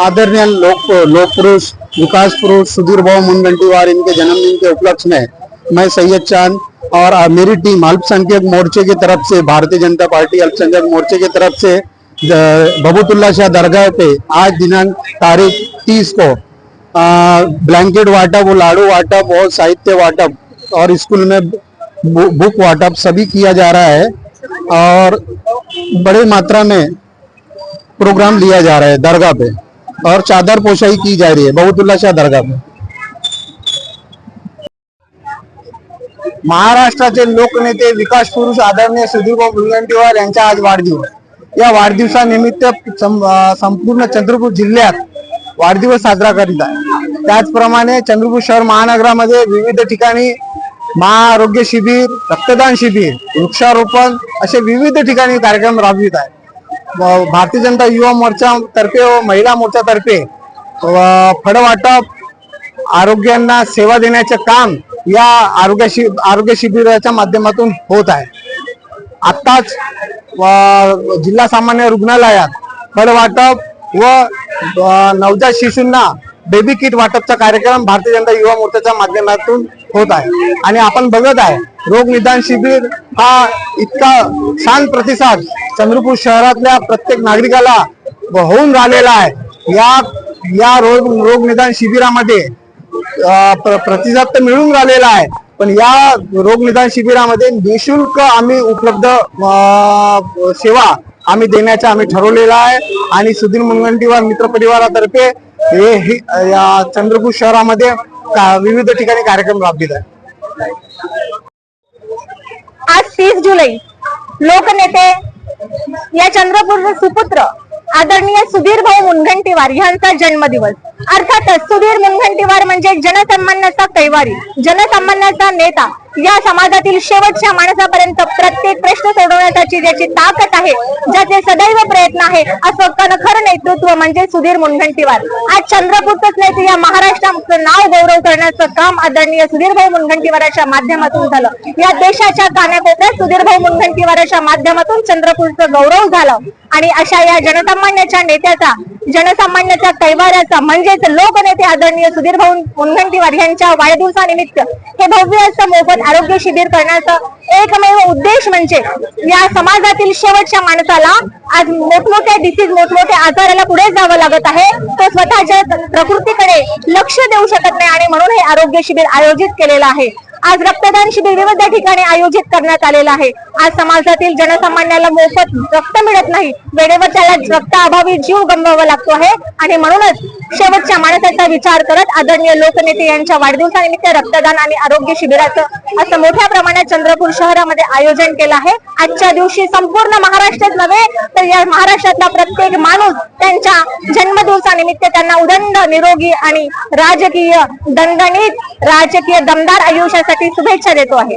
आदरणीय लोक पुरुष विकास पुरुष सुधीर भाव मुनगंटीवार, इनके जन्मदिन के उपलक्ष्य में मैं सैयद चाँद और मेरी टीम अल्पसंख्यक मोर्चे की तरफ़ से, भारतीय जनता पार्टी अल्पसंख्यक मोर्चे की तरफ़ से बबूतुल्ला शाह दरगाह पे आज दिनांक तारीख तीस को अ, ब्लैंकेट वाटप लाड़ू वाटप और साहित्य वाटप और स्कूल में बुक वाटप सभी किया जा रहा है और बड़ी मात्रा में प्रोग्राम लिया जा रहा है दरगाह पे और चादर पोशाई की जा रही है बहुतुल्ला शाह दरगाह पे। महाराष्ट्राचे लोकनेते विकास पुरुष आदरणीय सुधीरभाऊ मुनगंटीवार आज वाढदिवस। या वाढदिवसानिमित्त सं- संपूर्ण चंद्रपूर जिल्ह्यात वाढदिवस साजरा करीत आहे. त्याचप्रमाणे चंद्रपूर शहर महानगरामध्ये विविध ठिकाणी महाआरोग्य शिबिर रक्तदान शिबिर वृक्षारोपण असे विविध ठिकाणी कार्यक्रम राबवित आहे भारतीय जनता युवा मोर्चा तर्फे व महिला मोर्चातर्फे फडवाटप आरोग्यांना सेवा देण्याचे काम या आरोग्य शि आरोग्य शिबिराच्या माध्यमातून होत आहे. आत्ताच व जिल्हा सामान्य रुग्णालयात फळ वाटप व नवजात शिशूंना बेबी किट वाटपचा कार्यक्रम भारतीय जनता युवा मोर्चाच्या माध्यमातून होत आहे. आणि आपण बघत आहे रोग निदान शिबिर हा इतका छान प्रतिसाद चंद्रपूर शहरातल्या प्रत्येक नागरिकाला होऊन राहिलेला आहे. या या रोग रोग निदान शिबिरामध्ये प्र- प्रतिसाद तर मिळून राहिलेला आहे. पण या रोगनिदान शिबिरामध्ये निशुल्क आम्ही उपलब्ध सेवा आम्ही देण्याचा आम्ही ठरवलेलं आहे. आणि सुधीर मुनगंटीवार मित्र परिवारातर्फे हे हे- या चंद्रपूर शहरामध्ये विविध ठिकाणी कार्यक्रम राबवित आहे. आज तीस जुलै लोकनेते या चंद्रपूरचे सुपुत्र आदरणीय सुधीर भाऊ मुनगंटीवार यांचा जन्मदिवस. अर्थातच सुधीर मुनगंटीवार म्हणजे जनसामान्याचा कैवारी. जनसामान्याचा नेता. या समाजातील शेवटच्या माणसापर्यंत प्रत्येक प्रश्न सोडवण्यासाठी ज्याची ताकद आहे ज्याचे सदैव प्रयत्न आहे असं कणखर नेतृत्व म्हणजे सुधीर मुनगंटीवार. आज चंद्रपूरच नाही तर या महाराष्ट्राचं नाव गौरव करण्याचं काम आदरणीय सुधीरभाई मुनगंटीवाराच्या माध्यमातून झालं. या देशाच्या कानाकोपऱ्यात सुधीरभाई मुनगंटीवाराच्या माध्यमातून चंद्रपूरचं गौरव झालं. आणि अशा या जनसामान्याच्या नेत्याचा जनसामान्याच्या कैवाऱ्याचा म्हणजेच लोकनेते आदरणीय सुधीरभाऊ मुनगंटीवार यांच्या वाढदिवसानिमित्त हे भव्य असं मोफत आरोग्य शिबिर करण्याचा एकमेव उद्देश म्हणजे या समाजातील शेवटच्या माणसाला आज मोठमोठ्या डिसीज मोठमोठ्या आजाराला पुढे जावं लागत आहे. तो स्वतःच्या प्रकृतीकडे लक्ष देऊ शकत नाही आणि म्हणून हे आरोग्य शिबिर आयोजित केलेलं आहे. आज रक्तदान शिबिर विविध ठिकाणी आयोजित करण्यात आलेलं आहे. आज समाजातील जनसामान्याला मोफत रक्त मिळत नाही. वेळेवर त्याला रक्ताअभावी जीव गमवावा लागतो आहे. आणि म्हणूनच शेवटच्या माणसाचा विचार करत आदरणीय लोकनेते यांच्या वाढदिवसानिमित्त रक्तदान आणि आरोग्य शिबिराचं असं मोठ्या प्रमाणात चंद्रपूर शहरामध्ये आयोजन केलं आहे. आजच्या दिवशी संपूर्ण महाराष्ट्रात नव्हे तर या महाराष्ट्रातला प्रत्येक माणूस त्यांच्या जन्मदिवसानिमित्त त्यांना उदंड निरोगी आणि राजकीय दणदणीत राजकीय दमदार आयुष्यासाठी शुभेच्छा देतो आहे.